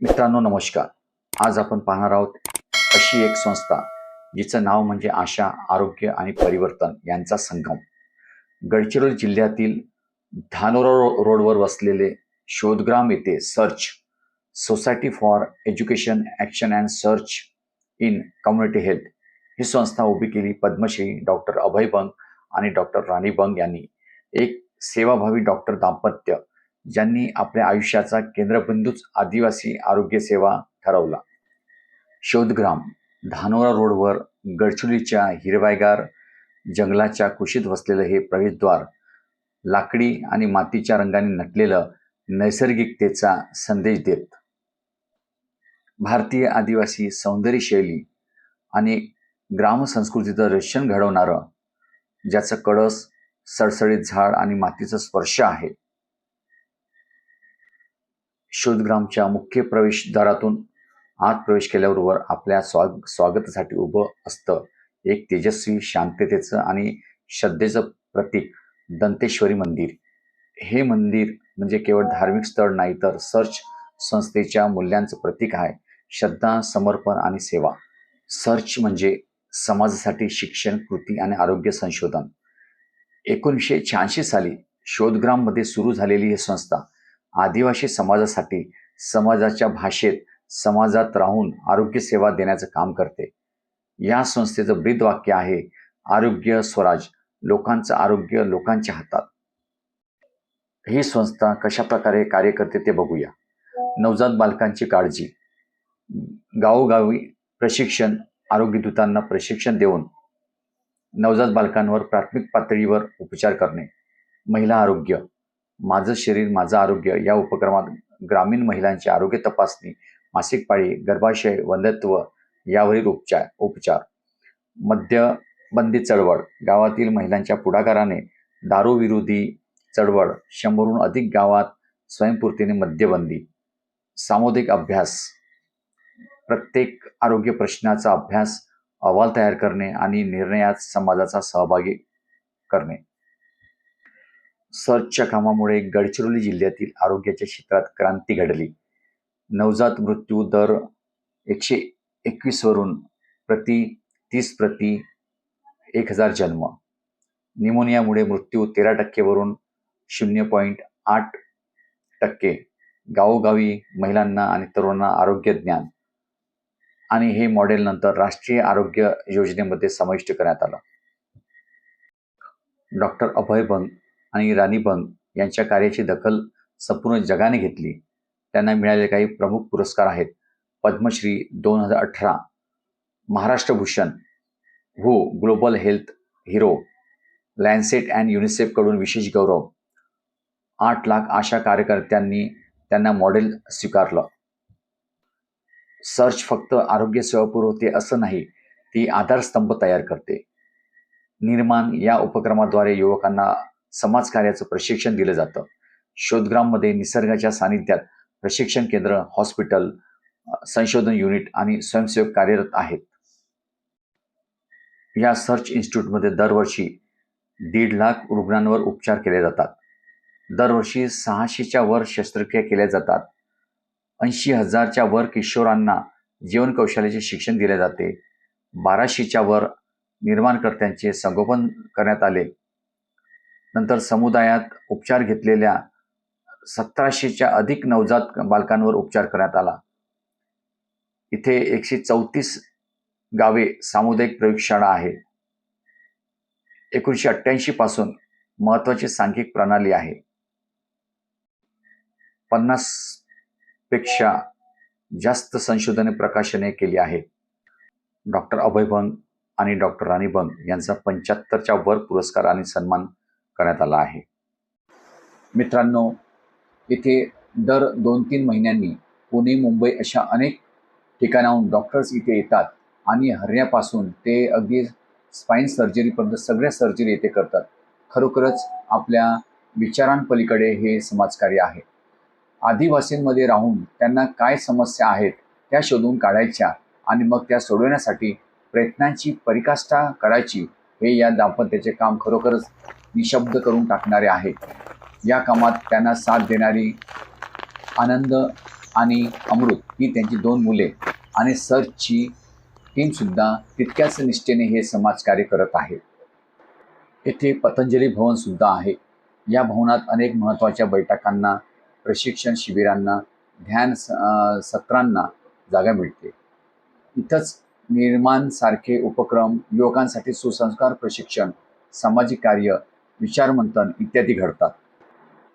मित्रांनो नमस्कार. आज आपण पाहणार आहोत अशी एक संस्था जिचं नाव म्हणजे आशा आरोग्य आणि परिवर्तन यांचा संगम. गडचिरोली जिल्ह्यातील धानोरा रो- रोडवर वसलेले शोधग्राम येथे SEARCH Society for Education Action and Search in Community Health ही संस्था उभी केली. पद्मश्री डॉक्टर अभय बंग आणि डॉक्टर राणी बंग यांनी. एक सेवाभावी डॉक्टर दाम्पत्य ज्यांनी आपल्या आयुष्याचा केंद्रबिंदूच आदिवासी आरोग्य सेवा ठरवला. शोधग्राम धानोरा रोडवर गडचुलीच्या हिरवायगार जंगलाच्या कुशीत वसलेलं हे प्रवेशद्वार लाकडी आणि मातीच्या रंगाने नटलेलं नैसर्गिकतेचा संदेश देत. भारतीय आदिवासी सौंदर्य शैली आणि ग्रामसंस्कृतीचं रक्षण घडवणारं ज्याचं कळस सडसडीत झाड आणि मातीचा स्पर्श आहे. शोधग्रामच्या मुख्य प्रवेशद्वारातून आत प्रवेश केल्याबरोबर आपल्या स्वाग स्वागतासाठी उभं असतं. एक तेजस्वी शांततेचं आणि श्रद्धेचं प्रतीक दंतेश्वरी मंदिर. हे मंदिर म्हणजे केवळ धार्मिक स्थळ नाही तर सर्च संस्थेच्या मूल्यांचं प्रतीक आहे. श्रद्धा समर्पण आणि सेवा. सर्च म्हणजे समाजासाठी शिक्षण कृती आणि आरोग्य संशोधन. एकोणीसशे शहाऐंशी साली शोधग्राममध्ये सुरू झालेली ही संस्था आदिवासी समाजासाठी समाजाच्या भाषेत समाजात राहून आरोग्य सेवा देण्याचं काम करते. या संस्थेचं ब्रीद वाक्य आहे आरोग्य स्वराज लोकांचं आरोग्य लोकांच्या हातात. ही संस्था कशा प्रकारे कार्य करते ते बघूया. नवजात बालकांची काळजी. गावोगावी प्रशिक्षण आरोग्यदूतांना प्रशिक्षण देऊन नवजात बालकांवर प्राथमिक पातळीवर उपचार करणे. महिला आरोग्य. माझं शरीर माझं आरोग्य या उपक्रमात ग्रामीण महिलांची आरोग्य तपासणी मासिक पाळी गर्भाशय वंधत्व यावरील उपचार उपचार. मद्यबंदी चळवळ गावातील महिलांच्या पुढाकाराने दारूविरोधी चळवळ शंभरहून अधिक गावात स्वयंपूर्तीने मद्यबंदी. सामुदायिक अभ्यास प्रत्येक आरोग्य प्रश्नाचा अभ्यास अहवाल तयार करणे आणि निर्णयात समाजाचा सहभागी करणे. सर्चच्या कामामुळे गडचिरोली जिल्ह्यातील आरोग्याच्या क्षेत्रात क्रांती घडली. नवजात मृत्यू दर एकशे एकवीसवरून प्रति तीस प्रति एक हजार जन्म. निमोनियामुळे मृत्यू तेरा टक्केवरून शून्य पॉईंट आठ टक्के. गावोगावी महिलांना आणि तरुणांना आरोग्य ज्ञान. आणि हे मॉडेल नंतर राष्ट्रीय आरोग्य योजनेमध्ये समाविष्ट करण्यात आलं. डॉक्टर अभय बंग आणि राणी बंग यांच्या कार्याची दखल संपूर्ण जगाने घेतली. त्यांना मिळालेले काही प्रमुख पुरस्कार आहेत. पद्मश्री दोन हजार अठरा महाराष्ट्र भूषण हू global health hero Lancet and युनिसेफकडून विशेष गौरव. आठ लाख आशा कार्यकर्त्यांनी त्यांना मॉडेल स्वीकारलं. सर्च फक्त आरोग्य सेवा पुरवते असं नाही ती आधारस्तंभ तयार करते. निर्माण या उपक्रमाद्वारे युवकांना समाजकार्याचं प्रशिक्षण दिलं जातं. शोधग्राममध्ये निसर्गाच्या सानिध्यात प्रशिक्षण केंद्र हॉस्पिटल संशोधन युनिट आणि स्वयंसेवक कार्यरत आहेत. या सर्च इन्स्टिट्यूटमध्ये दरवर्षी दीड लाख रुग्णांवर उपचार केले जातात. दरवर्षी सहाशेच्या वर शस्त्रक्रिया केल्या जातात. ऐंशी हजारच्या वर किशोरांना जीवन कौशल्याचे शिक्षण दिले जाते. बाराशेच्या वर निर्माणकर्त्यांचे संगोपन करण्यात आले. नंतर समुदायात उपचार घेतलेल्या सतराशेच्या अधिक नवजात बालकांवर उपचार करण्यात आला. इथे एकशे चौतीस गावे सामुदायिक प्रयोगशाळा आहे. एकोणीसशे अठ्ठ्याऐंशी पासून महत्वाची सांख्यिक प्रणाली आहे. पन्नासपेक्षा जास्त संशोधने प्रकाशने केली आहेत. डॉक्टर अभय बंग आणि डॉक्टर राणी बंग यांचा पंच्याहत्तरच्या वर पुरस्कार आणि सन्मान करण्यात आला आहे. मित्रांनो इथे दर दोन तीन महिन्यांनी पुणे मुंबई अशा अनेक ठिकाणाहून डॉक्टर्स इथे येतात आणि हरण्यापासून ते अगदी स्पाईन सर्जरीपर्यंत सगळ्या सर्जरी येथे करतात. खरोखरच आपल्या विचारांपलीकडे हे समाजकार्य आहे. आदिवासींमध्ये राहून त्यांना काय समस्या आहेत त्या शोधून काढायच्या आणि मग त्या सोडवण्यासाठी प्रयत्नांची परिकाष्ठा करायची हे या दाम्पत्याचे काम खरोखरच निशब्द करून टाकणारे आहे या कामात त्यांना साथ देणारी आनंद आणि अमृत ही त्यांची दोन मुले आणि सर्चची टीमसुद्धा तितक्याच निष्ठेने हे समाजकार्य करत आहे येथे पतंजली भवनसुद्धा आहे. या भवनात अनेक महत्त्वाच्या बैठकांना प्रशिक्षण शिबिरांना ध्यान स- अं, सत्रांना जागा मिळते. इथंच निर्माणसारखे उपक्रम युवकांसाठी सुसंस्कार प्रशिक्षण सामाजिक कार्य विचारमंथन इत्यादी घडतात.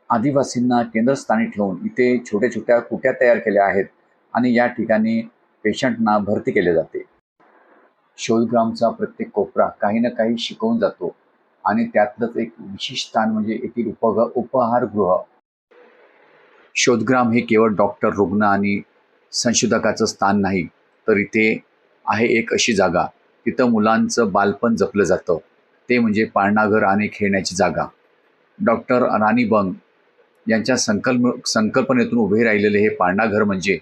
आदिवासींना केंद्रस्थानी ठेवून इथे छोट्या छोट्या कुट्या तयार केल्या आहेत आणि या ठिकाणी पेशंटना भरती केले जाते. शोधग्रामचा प्रत्येक कोपरा काही ना काही शिकवून जातो आणि त्यातलंच एक विशेष स्थान म्हणजे येथील उपग उपहारगृह. शोधग्राम हे केवळ डॉक्टर रुग्ण आणि संशोधकाचं स्थान नाही तर इथे आहे एक अशी जागा. तिथं मुलांचं बालपण जपलं जातं. ते म्हणजे पाळणाघर आणि खेळण्याची जागा. डॉक्टर राणी बंग यांच्या संकल्प संकल्पनेतून उभे राहिलेले हे पाळणाघर म्हणजे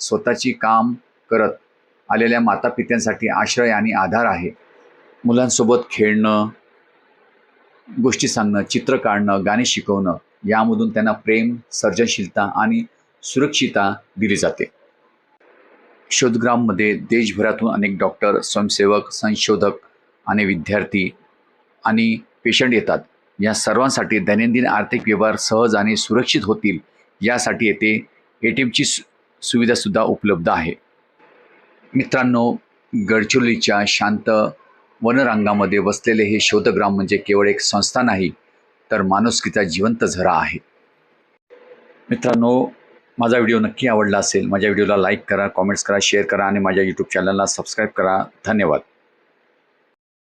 स्वतःची काम करत आलेल्या मातापित्यांसाठी आश्रय आणि आधार आहे. मुलांसोबत खेळणं गोष्टी सांगणं चित्र काढणं गाणे शिकवणं यामधून त्यांना प्रेम सर्जनशीलता आणि सुरक्षिता दिली जाते. शोधग्राममध्ये देशभरातून अनेक डॉक्टर स्वयंसेवक संशोधक आणि विद्यार्थी आणि पेशंट येतात. या सर्वांसाठी दैनंदिन आर्थिक व्यवहार सहज आणि सुरक्षित होतील यासाठी येथे ए टी एमची सु सुविधासुद्धा उपलब्ध आहे. मित्रांनो गडचिरोलीच्या शांत वनरांगामध्ये वसलेले हे शोधग्राम म्हणजे केवळ एक संस्था नाही तर माणुसकीचा जिवंत झरा आहे. मित्रांनो माझा व्हिडिओ नक्की आवडला असेल माझ्या व्हिडिओला लाईक करा कॉमेंट्स करा शेअर करा आणि माझ्या यूट्यूब चॅनलला सबस्क्राईब करा. धन्यवाद.